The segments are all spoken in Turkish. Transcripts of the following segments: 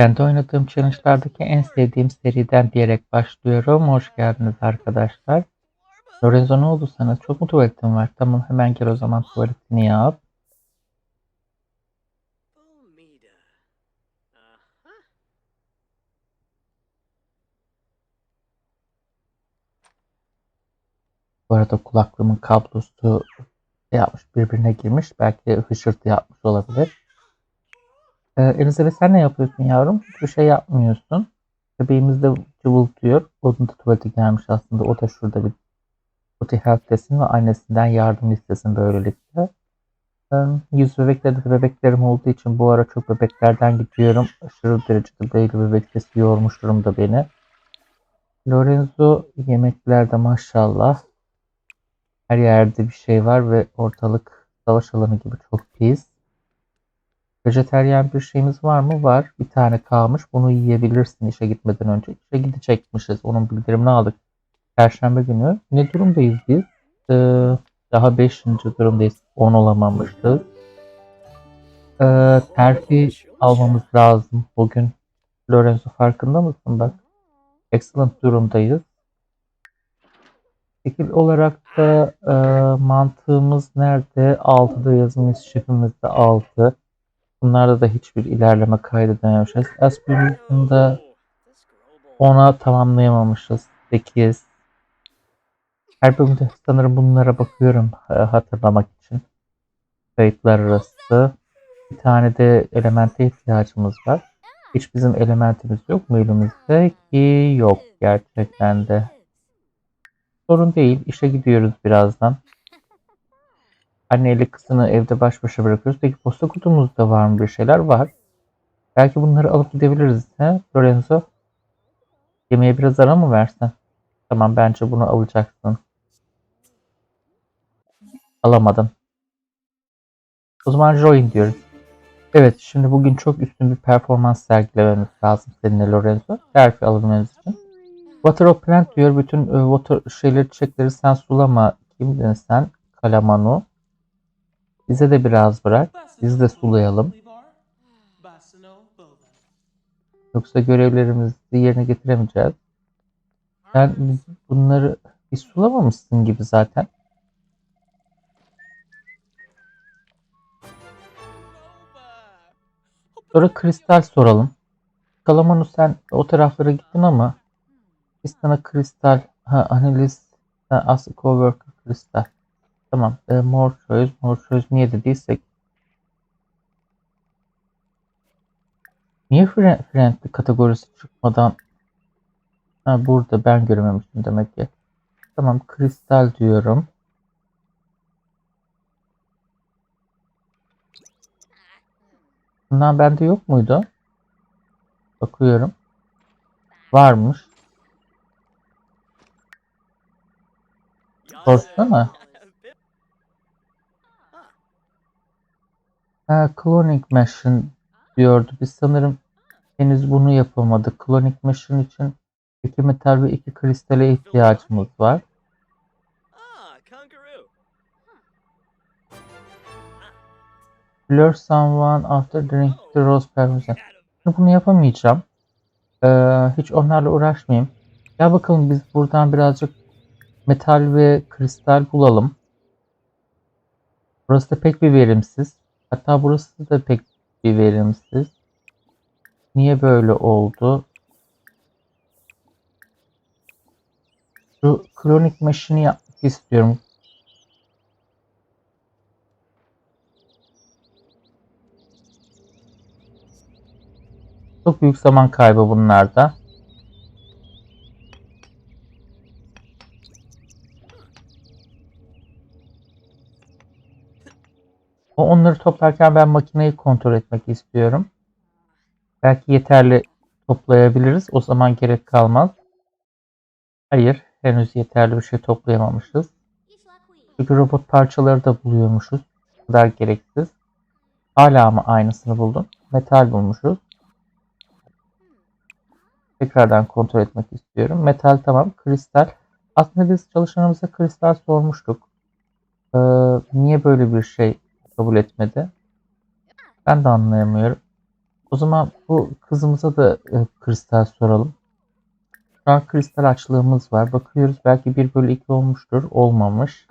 Kendi oynadığım challenge'lardaki en sevdiğim seriden diyerek başlıyorum. Hoş geldiniz arkadaşlar. Lorenzo ne oldu sana? Çok mu tuvaletin var? Tamam hemen gel o zaman tuvaletini yap. Bu arada kulaklığımın kablosu şey yapmış birbirine girmiş. Belki hışırtı yapmış olabilir. Ee, Elizabeth sen ne yapıyorsun yavrum? Hiçbir şey yapmıyorsun. Bebeğimiz de cıvıltıyor. Onun da tuvaleti gelmiş aslında. O da şurada bir Putty Help desin ve annesinden yardım istesin böylelikle. Ee, Yüz bebeklerde de bebeklerim olduğu için bu ara çok bebeklerden gidiyorum. Aşırı derecede baby bebek sesi yormuş durumda beni. Lorenzo yemeklerde maşallah her yerde bir şey var ve ortalık savaş alanı gibi çok pis. Vejeteryan bir şeyimiz var mı? Var. Bir tane kalmış. Bunu yiyebilirsin işe gitmeden önce. İşe gidecekmişiz. Onun bildirimini aldık. Perşembe günü. Ne durumdayız biz? Ee, daha 5. durumdayız. 10 olamamışız. Ee, terfi almamız lazım bugün. Lorenzo farkında mısın bak? Excellent durumdayız. Şekil olarak da e, mantığımız nerede? 6'da yazılmış şefimiz de 6. Bunlarda da hiçbir ilerleme kaydedememişiz. Girl 10'a tamamlayamamışız. 8. Her bölümde sanırım bunlara bakıyorum e, hatırlamak için. Kayıtlar arası. Bir tane de elemente ihtiyacımız var. Hiç bizim elementimiz yok mu elimizde? Ki yok gerçekten de. Sorun değil. İşe gidiyoruz birazdan. Anneyle kızını evde baş başa bırakıyoruz. Peki posta kutumuzda var mı bir şeyler? Var. Belki bunları alıp gidebiliriz. He? Lorenzo? Yemeğe biraz ara mı versen? Tamam bence bunu alacaksın. Alamadım. O zaman join diyoruz. Evet şimdi bugün çok üstün bir performans sergilememiz lazım seninle Lorenzo. Terfi alabilmemiz için. Water of plant diyor. Bütün e, water şeyleri çiçekleri sen sulama. Kimdin sen? Kalamanu. Bize de biraz bırak. Biz de sulayalım. Yoksa görevlerimizi yerine getiremeyeceğiz. Sen bunları hiç sulamamışsın gibi zaten. Sonra kristal soralım. Kalamanu sen o taraflara gittin ama biz sana kristal, ha analiz, ha, as coworker kristal. Tamam. E, more choice, more choice niye dediysek. Niye friend, friendly kategorisi çıkmadan ha, burada ben görememiştim demek ki. Tamam kristal diyorum. Bundan bende yok muydu? Bakıyorum. Varmış. Sorsana. Ha, cloning machine diyordu. Biz sanırım henüz bunu yapamadık. Cloning machine için iki metal ve iki kristale ihtiyacımız var. Ah. Blur someone after drinking the rose permission. Şimdi bunu yapamayacağım. Ee, hiç onlarla uğraşmayayım. Gel bakalım biz buradan birazcık metal ve kristal bulalım. Burası da pek bir verimsiz. Hatta burası da pek bir verimsiz. Niye böyle oldu? Şu kronik machine'i yapmak istiyorum. Çok büyük zaman kaybı bunlarda. O onları toplarken ben makineyi kontrol etmek istiyorum. Belki yeterli toplayabiliriz. O zaman gerek kalmaz. Hayır, henüz yeterli bir şey toplayamamışız. Çünkü robot parçaları da buluyormuşuz. Bu kadar gereksiz. Hala mı aynısını buldun? Metal bulmuşuz. Tekrardan kontrol etmek istiyorum. Metal tamam. Kristal. Aslında biz çalışanımıza kristal sormuştuk. Ee, niye böyle bir şey kabul etmedi? Ben de anlayamıyorum. O zaman bu kızımıza da e, kristal soralım. Şu an kristal açlığımız var. Bakıyoruz belki 1 bölü 2 olmuştur. Olmamış.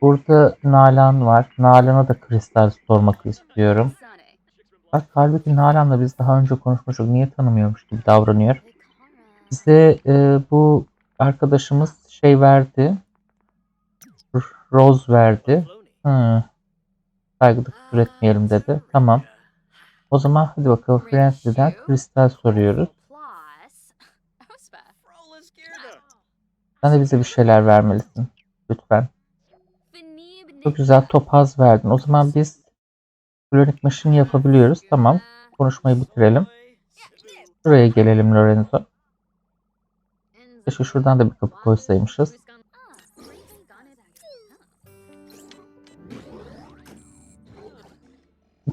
Burada Nalan var. Nalan'a da kristal sormak istiyorum. Bak halbuki Nalan'la biz daha önce konuşmuştuk. Niye tanımıyormuş gibi davranıyor. Bize e, bu arkadaşımız şey verdi. Rose verdi. Hı. Saygıda kusur etmeyelim dedi. Tamam. O zaman hadi bakalım Friendly'den kristal soruyoruz. Sen de bize bir şeyler vermelisin. Lütfen. Çok güzel topaz verdin. O zaman biz Klonik Machine yapabiliyoruz. Tamam. Konuşmayı bitirelim. Şuraya gelelim Lorenzo. Keşke şuradan da bir kapı koysaymışız.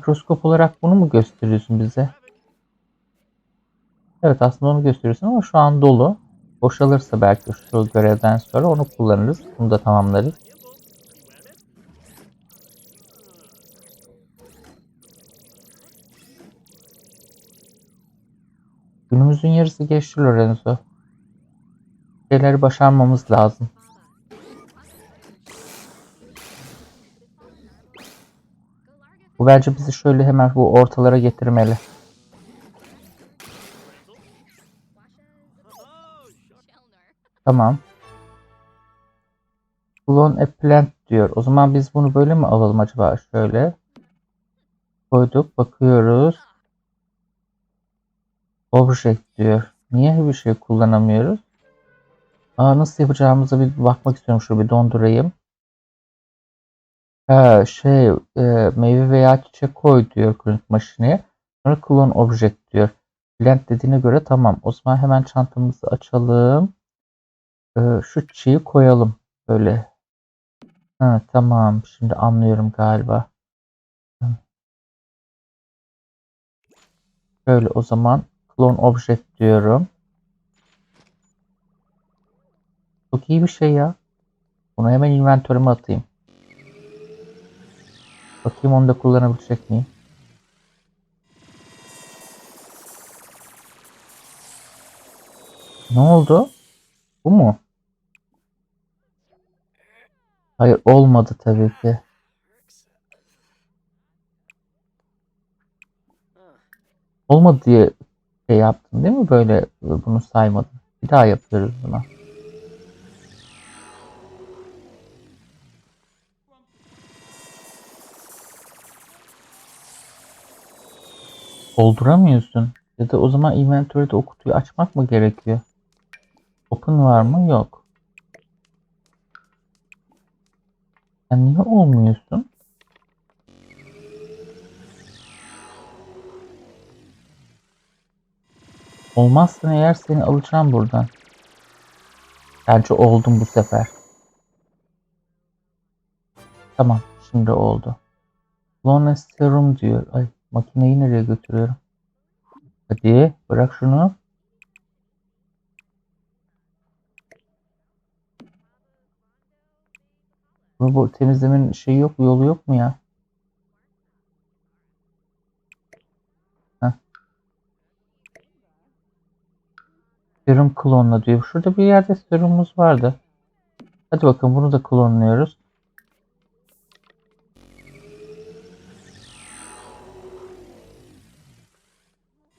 Mikroskop olarak bunu mu gösteriyorsun bize? Evet aslında onu gösteriyorsun ama şu an dolu. Boşalırsa belki şu görevden sonra onu kullanırız. Bunu da tamamlarız. Günümüzün yarısı geçti Lorenzo. Şeyleri başarmamız lazım. Bence bizi şöyle hemen bu ortalara getirmeli. Tamam. Clone a plant diyor. O zaman biz bunu böyle mi alalım acaba? Şöyle. Koyduk. Bakıyoruz. Object diyor. Niye bir şey kullanamıyoruz? Aa, nasıl yapacağımıza bir bakmak istiyorum. Şöyle bir dondurayım. Şey e, meyve veya çiçek koy diyor Clone makineye. Sonra clone object diyor. Plant dediğine göre tamam. O zaman hemen çantamızı açalım. Ee, şu çiği koyalım. Böyle. Ha, tamam. Şimdi anlıyorum galiba. Şöyle o zaman clone object diyorum. Çok iyi bir şey ya. Bunu hemen inventörüme atayım. Bakayım onu da kullanabilecek miyim? Ne oldu? Bu mu? Hayır olmadı tabii ki. Olmadı diye şey yaptın değil mi? Böyle bunu saymadın. Bir daha yapıyoruz buna. Dolduramıyorsun. Ya da o zaman inventörde o kutuyu açmak mı gerekiyor? Open var mı? Yok. Sen niye olmuyorsun? Olmazsan eğer seni alacağım buradan. Bence oldum bu sefer. Tamam. Şimdi oldu. Clone serum diyor. Ay makineyi nereye götürüyorum? Hadi bırak şunu. Bu, bu temizlemenin şeyi yok, yolu yok mu ya? Heh. Serum klonla diyor. Şurada bir yerde serumumuz vardı. Hadi bakalım bunu da klonluyoruz.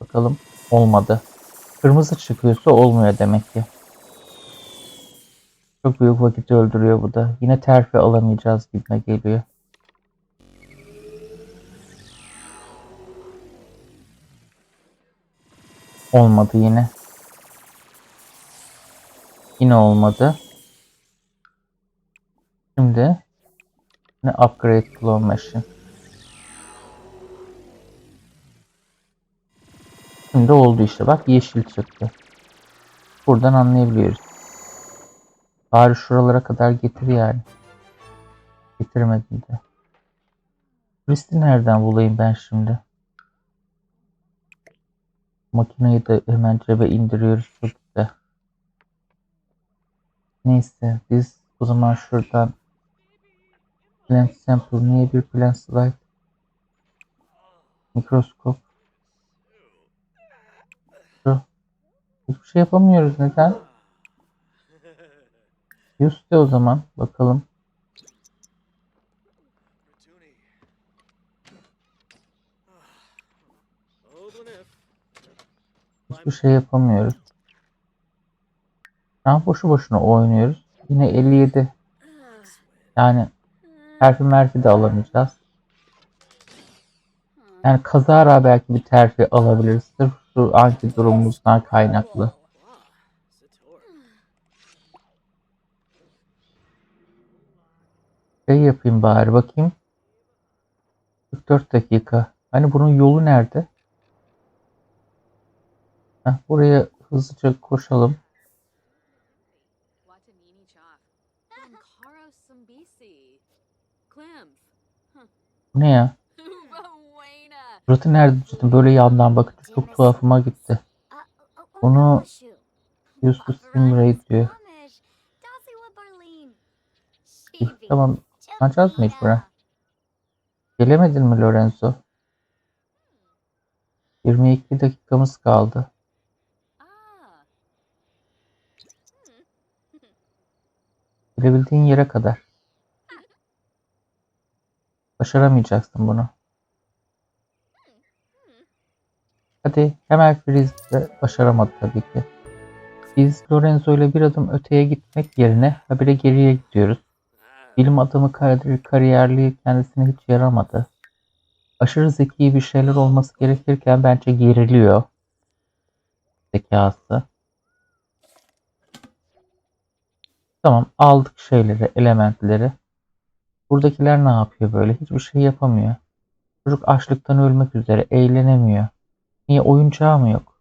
Bakalım olmadı. Kırmızı çıkıyorsa olmuyor demek ki. Çok büyük vakit öldürüyor bu da. Yine terfi alamayacağız gibime geliyor. Olmadı yine. Yine olmadı. Şimdi ne upgrade clone machine. Şimdi oldu işte bak yeşil çıktı. Buradan anlayabiliyoruz. Bari şuralara kadar getir yani. Getirmedin de. Listi nereden bulayım ben şimdi? Makineyi de hemen cebe indiriyoruz. Çok. Neyse biz o zaman şuradan plant sample niye bir plant slide mikroskop Hiçbir şey yapamıyoruz. Neden? Yüzde o zaman. Bakalım. Hiçbir şey yapamıyoruz. Şu boşu boşuna oynuyoruz. Yine 57. Yani terfi merfi de alamayacağız. Yani kazara belki bir terfi alabiliriz. Sırf anki durumumuzdan kaynaklı. Şey yapayım bari bakayım. 44 dakika. Hani bunun yolu nerede? Heh, buraya hızlıca koşalım. Bu ne ya? Suratı nerede böyle yandan bakınca çok tuhafıma gitti. Bunu Yusuf Simray diyor. Tamam. Kaçacağız mecburen. Gelemedin mi Lorenzo? 22 dakikamız kaldı. Gelebildiğin yere kadar. Başaramayacaksın bunu. Hadi hemen Freeze başaramadı tabii ki. Biz Lorenzo ile bir adım öteye gitmek yerine habire geriye gidiyoruz. Bilim adamı kar- kariyerliği kendisine hiç yaramadı. Aşırı zeki bir şeyler olması gerekirken bence geriliyor. Zekası. Tamam aldık şeyleri, elementleri. Buradakiler ne yapıyor böyle? Hiçbir şey yapamıyor. Çocuk açlıktan ölmek üzere, eğlenemiyor. Niye oyuncağı mı yok?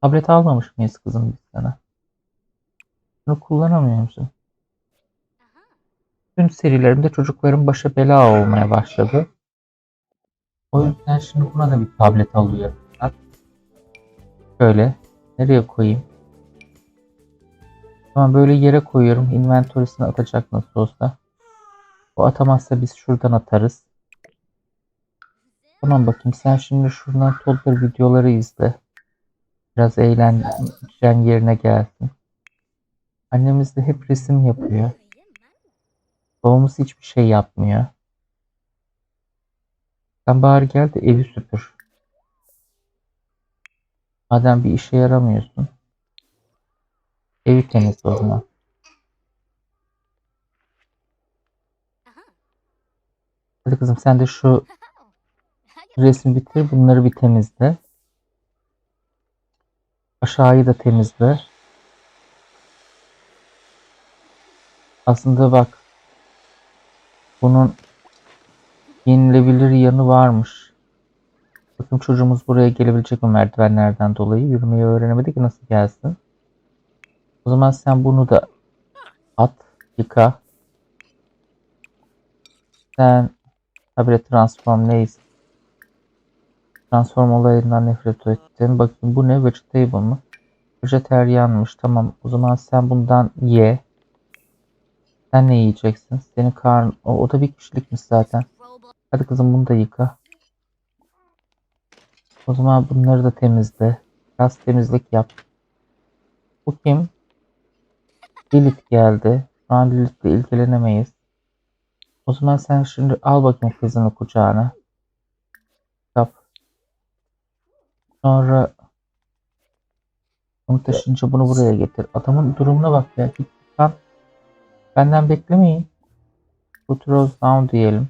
Tablet almamış mıyız kızım biz sana? Bunu kullanamıyor musun? Tüm serilerimde çocukların başa bela olmaya başladı. O yüzden şimdi buna da bir tablet alıyor. Şöyle. Nereye koyayım? Tamam böyle yere koyuyorum. Inventory'sine atacak nasıl olsa. O atamazsa biz şuradan atarız. Tamam bakayım sen şimdi şuradan Toddler videoları izle. Biraz eğleneceğin yerine gelsin. Annemiz de hep resim yapıyor. Babamız hiçbir şey yapmıyor. Sen bari gel de evi süpür. Madem bir işe yaramıyorsun. Evi temizle o zaman. Hadi kızım sen de şu resmi bitir. Bunları bir temizle. Aşağıyı da temizle. Aslında bak. Bunun yenilebilir yanı varmış. Bakın çocuğumuz buraya gelebilecek mi merdivenlerden dolayı? Yürümeyi öğrenemedi ki nasıl gelsin? O zaman sen bunu da at, yıka. Sen habire transform neyse. Transform olayından nefret ettim. Bakayım bu ne? Vegetable mı? Vejeteryanmış. Tamam. O zaman sen bundan ye. Sen ne yiyeceksin? Senin karn... O, o da bir kişilikmiş zaten. Hadi kızım bunu da yıka. O zaman bunları da temizle. Biraz temizlik yap. Bu kim? Lilith geldi. Şu an Lilith'le ilgilenemeyiz. O zaman sen şimdi al bakayım kızını kucağına. Yap. Sonra bunu taşınca bunu buraya getir. Adamın durumuna bak ya. Git lan. Benden beklemeyin. Put Rose down diyelim.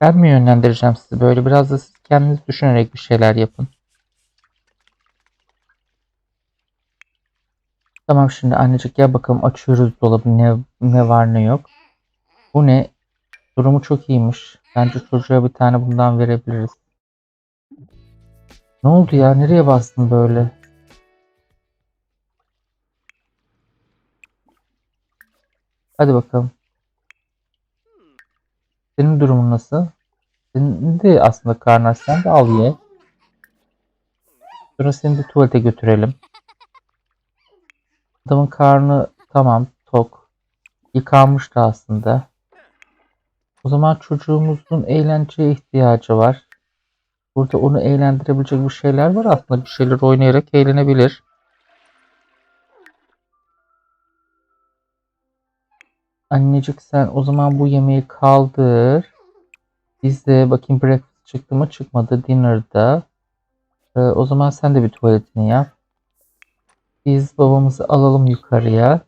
Ben mi yönlendireceğim sizi? Böyle biraz da siz kendiniz düşünerek bir şeyler yapın. Tamam şimdi annecik gel bakalım açıyoruz dolabı ne, ne var ne yok. Bu ne? Durumu çok iyiymiş. Bence çocuğa bir tane bundan verebiliriz. Ne oldu ya? Nereye bastın böyle? Hadi bakalım. Senin durumun nasıl? Senin de aslında karnı. Sen de al ye. Sonra seni de tuvalete götürelim. Adamın karnı tamam tok. Yıkanmıştı aslında. O zaman çocuğumuzun eğlenceye ihtiyacı var. Burada onu eğlendirebilecek bir şeyler var aslında. Bir şeyler oynayarak eğlenebilir. Annecik sen o zaman bu yemeği kaldır. Biz de bakayım breakfast çıktı mı çıkmadı dinner'da. Ee, o zaman sen de bir tuvaletini yap. Biz babamızı alalım yukarıya.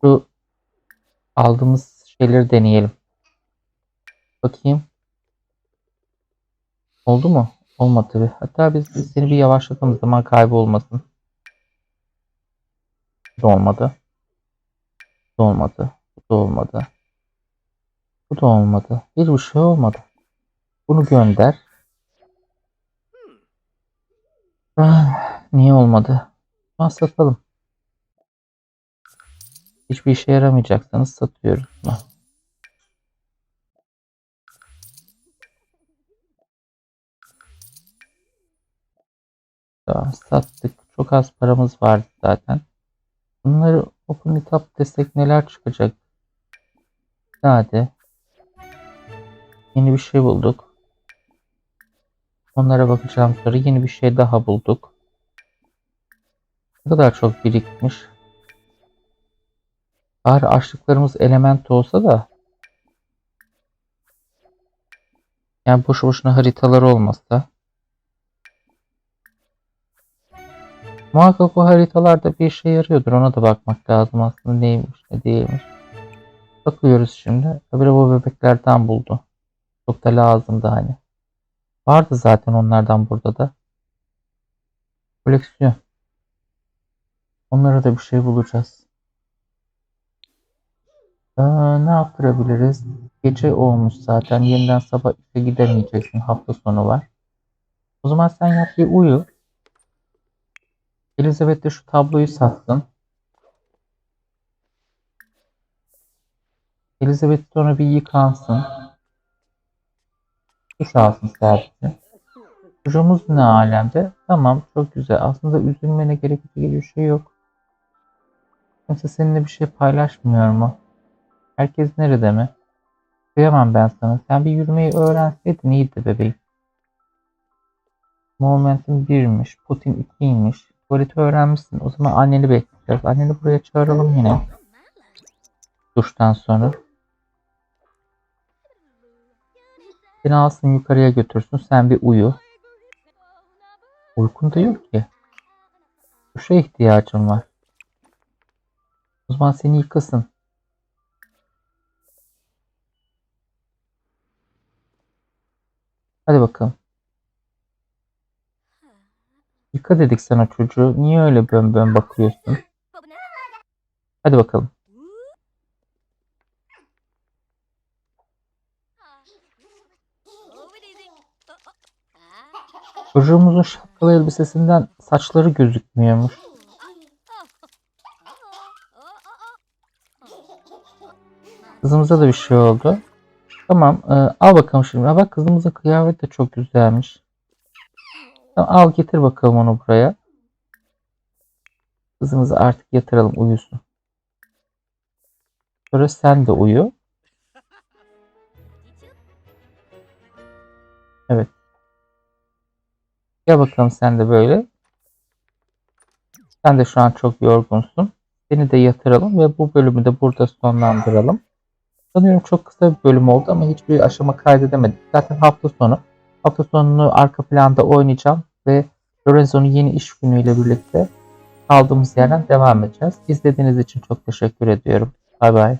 Şu aldığımız şeyleri deneyelim. Bakayım. Oldu mu? Olmadı tabii. Hatta biz biz seni bir yavaşlatalım zaman kaybı olmasın. Bu da olmadı. Bu da olmadı. Bu da olmadı. Bu da olmadı. Hiçbir şey olmadı. Bunu gönder. Ah, niye olmadı? Ama satalım. Hiçbir işe yaramayacaksanız satıyoruz. Tamam sattık. Çok az paramız vardı zaten. Bunları Open It Up desek neler çıkacak? Hadi. Yeni bir şey bulduk. Onlara bakacağım sonra yeni bir şey daha bulduk. Ne kadar çok birikmiş. Bari açlıklarımız element olsa da yani boşu boşuna haritalar olmasa muhakkak o haritalarda bir işe yarıyordur. Ona da bakmak lazım aslında neymiş ne değilmiş. Bakıyoruz şimdi. Tabii bu bebeklerden buldu. Çok da lazımdı hani. Vardı zaten onlardan burada da. Koleksiyon. Onlara da bir şey bulacağız. Ee, ne yaptırabiliriz? Gece olmuş zaten. Yeniden sabah işe gidemeyeceksin. Hafta sonu var. O zaman sen yap bir uyu. Elizabeth de şu tabloyu satsın. Elizabeth sonra bir yıkansın. Duş alsın sadece. Çocuğumuz ne alemde? Tamam çok güzel. Aslında üzülmene gerekecek bir şey yok. Kimse seninle bir şey paylaşmıyor mu? Herkes nerede mi? Kıyamam ben sana. Sen bir yürümeyi öğrenseydin iyiydi bebeğim. Momentum 1'miş. Putin 2'ymiş. Tuvaleti öğrenmişsin. O zaman anneni bekleyeceğiz. Anneni buraya çağıralım yine. Duştan sonra. Seni alsın yukarıya götürsün. Sen bir uyu. Uykun da yok ki. Duşa ihtiyacın var. O zaman seni yıkasın. Hadi bakalım. Yıka dedik sana çocuğu. Niye öyle bön bön bakıyorsun? Hadi bakalım. Çocuğumuzun şapkalı elbisesinden saçları gözükmüyormuş. Kızımıza da bir şey oldu. Tamam. e, al bakalım şimdi. Bak kızımızın kıyafeti de çok güzelmiş. Al getir bakalım onu buraya. Kızımızı artık yatıralım uyusun. Sonra sen de uyu. Evet. Gel bakalım sen de böyle. Sen de şu an çok yorgunsun. Seni de yatıralım ve bu bölümü de burada sonlandıralım. Sanıyorum çok kısa bir bölüm oldu ama hiçbir aşama kaydedemedik. Zaten hafta sonu. Hafta sonunu arka planda oynayacağım ve Lorenzo'nun yeni iş günüyle birlikte kaldığımız yerden devam edeceğiz. İzlediğiniz için çok teşekkür ediyorum. Bay bay.